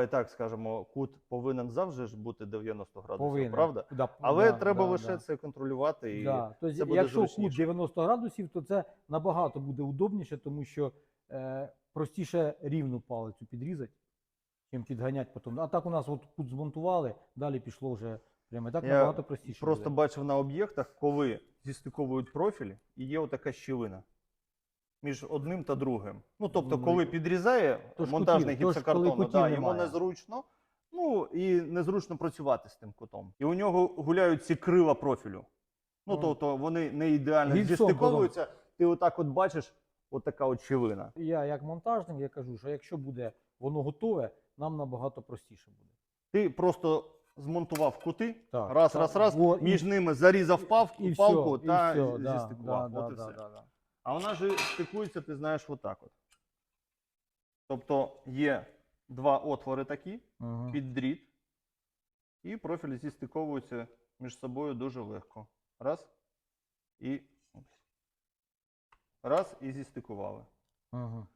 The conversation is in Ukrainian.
давай так скажемо, кут повинен завжди ж бути 90 градусів, Повинен. правда? Да, Але да, треба да, лише да. це контролювати і Да. Тобто, це буде якщо кут 90 градусів, то це набагато буде удобніше, тому що е, простіше рівну палицю підрізати, чим підганяти потім. А так у нас от кут змонтували, далі пішло вже прямо. І Так Я набагато простіше. Просто буде. бачив на об'єктах, коли зістиковують профілі, і є отака щілина між одним та другим. Ну тобто, Ну, коли підрізає то монтажний кутів, коли гіпсокартон, кутів да, йому немає. незручно. Ну і незручно працювати з тим кутом. І у нього гуляють ці крила профілю. Ну, Ну, тобто вони не ідеально гільцом зістиковуються. Ти отак от бачиш, отака от щілина. Я як монтажник, я кажу, що якщо буде воно готове, нам набагато простіше буде. Ти просто змонтував кути, Так, раз, так, раз, раз, во, і- між ними зарізав павку, І палку все, та і все, да, зістикував. да, от і да, все. да, да. А вона ж стикується, ти знаєш, отак от. Тобто є два отвори такі Мгм. під дріт, і профілі зістиковуються між собою дуже легко. Раз і. Раз і зістикували. Мгм.